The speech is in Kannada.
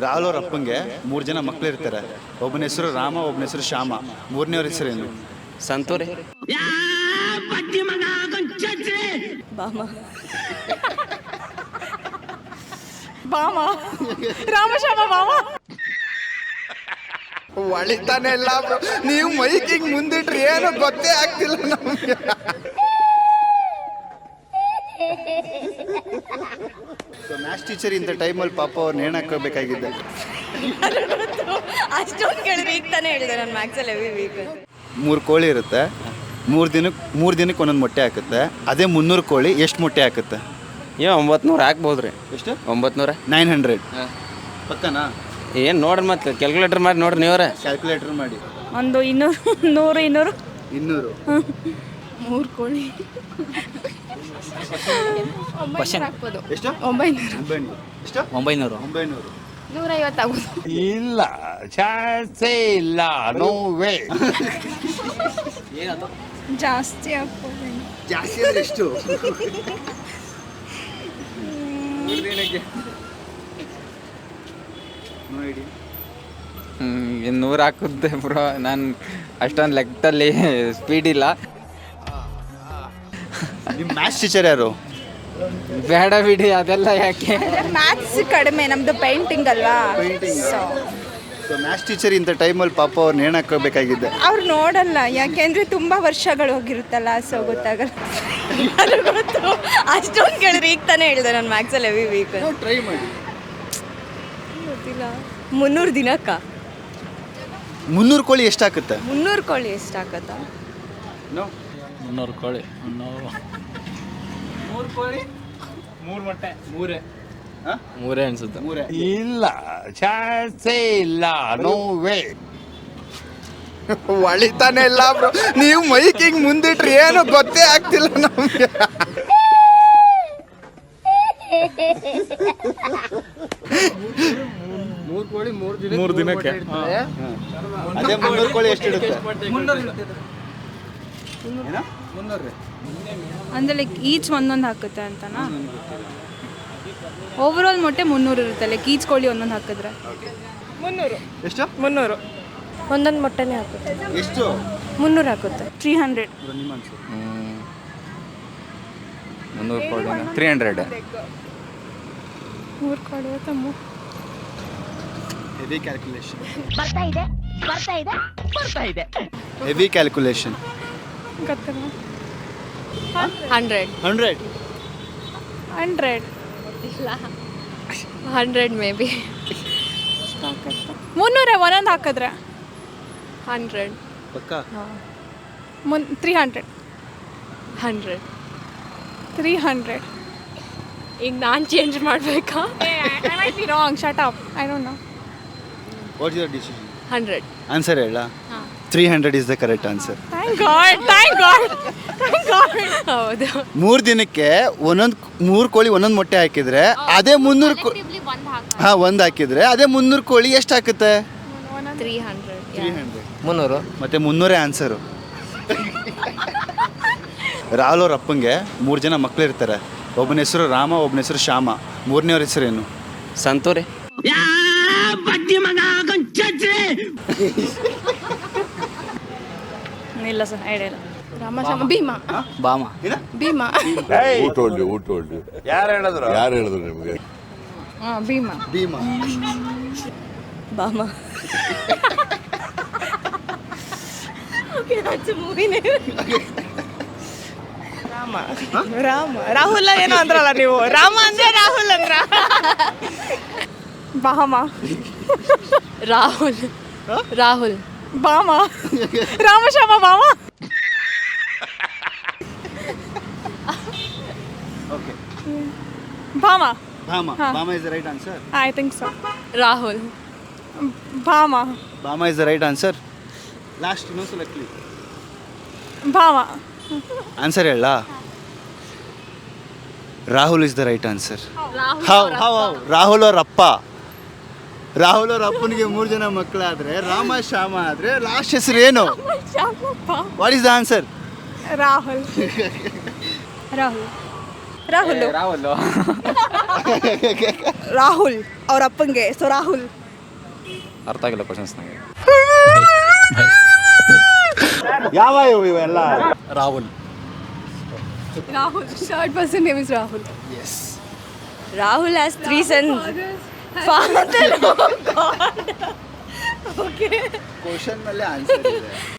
ರಾಹುಲ್ ಅವ್ರ ಅಪ್ಪಂಗೆ ಮೂರು ಜನ ಮಕ್ಕಳು ಇರ್ತಾರೆ. ಒಬ್ಬನ ಹೆಸರು ರಾಮ ಒಬ್ಬನ ಹೆಸರು ಶ್ಯಾಮ. ಮೂರನೇವ್ರ ಹೆಸರೇನು ಸಂತೂರಿ. ಬಾಮ. ಬಾಮ. ರಾಮಶ್ಯಾಮ ಬಾಮ. ಒಳಿತಾನೆ ಇಲ್ಲ. ನೀವು ಮೈಕಿಂಗ್ ಮುಂದಿಟ್ರಿ ಏನು ಗೊತ್ತೇ ಆಗ್ತಿಲ್ಲ ನಮಗೆ. ಸೊ ಮ್ಯಾಥ್ಸ್ ಟೀಚರ್ ಇಂಥ ಟೈಮಲ್ಲಿ ಪಾಪ ಅವ್ರು ನೇಣ ಹಾಕೋಬೇಕಾಗಿದ್ದೆ ಅಷ್ಟೊಂದು ಕೇಳಿದ್ರೆ ಈಗ ತಾನೇ ಹೇಳಿದೆ ನಾನು ಮ್ಯಾಕ್ಸಲ್ಲಿ ಹೆವಿ ವೀಕ್ ಮೂರು ಕೋಳಿ ಇರುತ್ತೆ. ಮೂರು ದಿನಕ್ಕೆ ಮೂರು ದಿನಕ್ಕೆ ಒಂದೊಂದು ಮೊಟ್ಟೆ ಹಾಕುತ್ತೆ. ಅದೇ ಮುನ್ನೂರು ಕೋಳಿ ಎಷ್ಟು ಮೊಟ್ಟೆ ಹಾಕುತ್ತೆ? ಏ ಒಂಬತ್ತು ನೂರು ಹಾಕ್ಬೋದು ರೀ ಎಷ್ಟು? ಒಂಬತ್ತು ನೂರ ನೈನ್ ಹಂಡ್ರೆಡ್ ಪಕ್ಕನಾ? ಏನು ನೋಡ್ರಿ ಮತ್ತೆ ಕ್ಯಾಲ್ಕುಲೇಟರ್ ಮಾಡಿ ನೋಡ್ರಿ ನೀವ್ರೆ. ಕ್ಯಾಲ್ಕುಲೇಟರ್ ಮಾಡಿ. ಒಂದು ಇನ್ನೂರು ನೂರು ಇನ್ನೂರು. ಇನ್ನೂರು. ಮೂರು ಕೋಳಿ. ಹಾಕ್ಬೋದು. ಎಷ್ಟು? ಒಂಬೈನೂರು. ಒಂಬೈನೂರು. ಎಷ್ಟು? ಒಂಬೈನೂರು. ಒಂಬೈನೂರು. ನೂರೈವತ್ತು ಆಗ್ಬೋದು ಇಲ್ಲ ಜಾಸ್ತಿ ಇಲ್ಲ ನೋ ವೇ ಜಾಸ್ತಿ ಆಗ್ಬೋದು. ಜಾಸ್ತಿ ಅಂದ್ರೆ ಎಷ್ಟು? ನೋಡಿ. ನೂರು ಹಾಕುತ್ತೆ ಬ್ರೋ ನಾನು ಅಷ್ಟೊಂದು ಲೆಕ್ಕದಲ್ಲಿ ಸ್ಪೀಡ್ ಇಲ್ಲ. ನಿಮ್ಮ ಮ್ಯಾಥ್ಸ್ ಟೀಚರ್ ಯಾರು? ಬೇಡ ಬಿಡಿ ಅದೆಲ್ಲ ಯಾಕೆ? ಮ್ಯಾಥ್ಸ್ ಕಡಿಮೆ ನಮ್ದು ಪೇಂಟಿಂಗ್ ಅಲ್ವಾ? ಸೊ ಸೊ ಮ್ಯಾಥ್ಸ್ ಟೀಚರ್ ಇಂಥ ಟೈಮಲ್ಲಿ ಪಾಪ ಅವ್ರನ್ನ ಏನು ಹಾಕೋಬೇಕಾಗಿದ್ದೆ ಅವ್ರು ನೋಡಲ್ಲ ಯಾಕೆಂದ್ರೆ ತುಂಬಾ ವರ್ಷಗಳು ಹೋಗಿರುತ್ತಲ್ಲ ಸೊ ಗೊತ್ತಾಗಲ್ಲ. ಗೊತ್ತು. ಅಷ್ಟೊಂದು ಕೇಳಿದ್ರೆ ಈಗ ತಾನೇ ಹೇಳಿದೆ ನಾನು ಮ್ಯಾಕ್ಸಲ್ಲಿ ಹೆವಿ ವೀಕ್ ಟ್ರೈ ಮಾಡಿ. ಗೊತ್ತಿಲ್ಲ. ಮುನ್ನೂರು ದಿನಕ್ಕ? ಮುನ್ನೂರು ಕೋಳಿ ಎಷ್ಟು ಹಾಕುತ್ತೆ ಮುನ್ನೂರು ಕೋಳಿ ಎಷ್ಟು ಹಾಕತ್ತ ನೋ ಮುನ್ನೂರು ಕೋಳಿ. ಮುನ್ನೂರು. ಮೂರು ಕೋಳಿ? ಮೂರು ಮೊಟ್ಟೆ. ಮೂರೇ. ಮೂರೇ ಅನ್ಸುತ್ತೆ. ಮೂರೇ. ಇಲ್ಲ ಚಾನ್ಸೇ ಇಲ್ಲ ನೋ ವೇ ಒಳಿತಾನೆ ಇಲ್ಲ ಬ್ರೋ. ನೀವು ಮೈಕಿಂಗ್ ಮುಂದಿಟ್ರಿ ಏನು ಗೊತ್ತೇ ಆಗ್ತಿಲ್ಲ ನಮ್ಗೆ. ಮೂರು ದಿನಕ್ಕೆ ಅದೇ ಮುನ್ನೂರು ಕೋಳಿ ಎಷ್ಟು ಇಡುತ್ತೆ? ಅಂದರೆ ಲೈಕ್ ಈಚ್ ಒಂದೊಂದು ಹಾಕುತ್ತೆ ಅಂತನಾ? ಓವರ್ ಆಲ್ ಮೊಟ್ಟೆ ಮುನ್ನೂರು ಇರುತ್ತೆ ಲೈಕ್ ಈಚ್ ಕೋಳಿ ಒಂದೊಂದು ಹಾಕಿದ್ರೆ. ಎಷ್ಟು? ಮುನ್ನೂರು. ಒಂದೊಂದು ಮೊಟ್ಟೆನೇ ಹಾಕುತ್ತೆ. ಎಷ್ಟು? ಮುನ್ನೂರು ಹಾಕುತ್ತೆ. ತ್ರೀ ಹಂಡ್ರೆಡ್ ಮುನ್ನೂರು ಕೋಳಿ ತ್ರೀ ಹಂಡ್ರೆಡ್ ಮೂರು ಕೋಳಿ ತಮ್ಮ ಹೆವಿ ಕ್ಯಾಲ್ಕುಲೇಷನ್ ಬರ್ತಾ ಇದೆ ಬರ್ತಾ ಇದೆ ಬರ್ತಾ ಇದೆ. ಹೆವಿ ಕ್ಯಾಲ್ಕುಲೇಷನ್ ಗೊತ್ತಿಲ್ಲ. Hundred. Hundred. Hundred. Hundred maybe. ಮುನ್ನೂರೇ ಒಂದೊಂದು ಹಾಕಿದ್ರೆ. ಹಂಡ್ರೆಡ್. ಪಕ್ಕ? ಮುನ್ three hundred hundred. Three hundred ಈಗ ನಾನು ಚೇಂಜ್ ಮಾಡಬೇಕಾ? Wrong shut up I don't know what your decision hundred. Answer ಹೇಳ. Three hundred is the correct answer ಹೌದು. ಮೂರು ದಿನಕ್ಕೆ ಒಂದೊಂದು ಮೂರು ಕೋಳಿ ಒಂದೊಂದು ಮೊಟ್ಟೆ ಹಾಕಿದ್ರೆ ಅದೇ ಮುನ್ನೂರು ಕೋ ಹಾಂ ಒಂದು ಹಾಕಿದ್ರೆ ಅದೇ ಮುನ್ನೂರು ಕೋಳಿ ಎಷ್ಟು ಹಾಕುತ್ತೆ? ತ್ರೀ ಹಂಡ್ರೆಡ್ ತ್ರೀ ಹಂಡ್ರೆಡ್ ಮುನ್ನೂರು. ಮತ್ತೆ ಮುನ್ನೂರೇ ಆನ್ಸರು ರಾಹುಲ್ ಅವ್ರ ಅಪ್ಪಂಗೆ ಮೂರು ಜನ ಮಕ್ಳು ಇರ್ತಾರೆ. ಒಬ್ಬನ ಹೆಸರು ರಾಮ ಒಬ್ಬನ ಹೆಸರು ಶ್ಯಾಮ. ಮೂರನೇವ್ರ ಹೆಸರೇನು ಸಂತೂರಿ. ಇಲ್ಲ ಸರ್ ಐಡಿಯಾ ಇಲ್ಲ. ರಾಮಶ್ಯಾಮ ಭೀಮ. ಬಾಮ. ಭೀಮಾ. ಊಟ ಹೊಳ್ಳಿ ಊಟ ಹೊಳ್ಳಿ ಯಾರು ಹೇಳಿದ್ರು? ಯಾರು ಹೇಳಿದ್ರು ನಿಮಗೆ? ಹಾಂ ಭೀಮಾ. ಭೀಮ. ಬಾಮ. ರಾಮ. ರಾಮ. ರಾಹುಲ್ ಏನೋ ಅಂದ್ರಲ್ಲ ನೀವು. ರಾಮ ಅಂದ್ರೆ ರಾಹುಲ್ ಅಂದ್ರ. ಬಾಮ. ರಾಹುಲ್. ರಾಹುಲ್. ಬಾಮ ರಾಮಶ್ಯಾಮ ಬಾಮ ಓಕೆ ಭಾಮ ಭಾಮ ಹಾ. Bhama is the right answer I think so Rahul Bhama Bhama is the right answer last ಇನ್ನೊಂದ್ಸಲ ಕ್ಲಿ ಭಾಮ ಆನ್ಸರ್ ಹೇಳ Rahul is the right answer how how how Rahul ಅವ್ರ ಅಪ್ಪ. ರಾಹುಲ್ ಅವ್ರ ಅಪ್ಪನಿಗೆ ಮೂರು ಜನ ಮಕ್ಕಳಾದ್ರೆ ರಾಮ ಶ್ಯಾಮ ಆದ್ರೆ ಲಾಸ್ಟ್ ಹೆಸರು ಏನು? What is the answer Rahul. Rahul. Rahul. Rahul. Rahul ಅವ್ರ ಅಪ್ಪಂಗೆ. ಸೊ ರಾಹುಲ್. ಅರ್ಥ ಆಗಿಲ್ಲ ಕ್ವಶನ್ಸ್ ನನಗೆ ಯಾವ ಇವು ಇವೆಲ್ಲ? Rahul. Rahul. Third person name is Rahul. Yes Rahul has three sons father okay question ಮೇಲೆ ಆನ್ಸರ್ ಇದೆ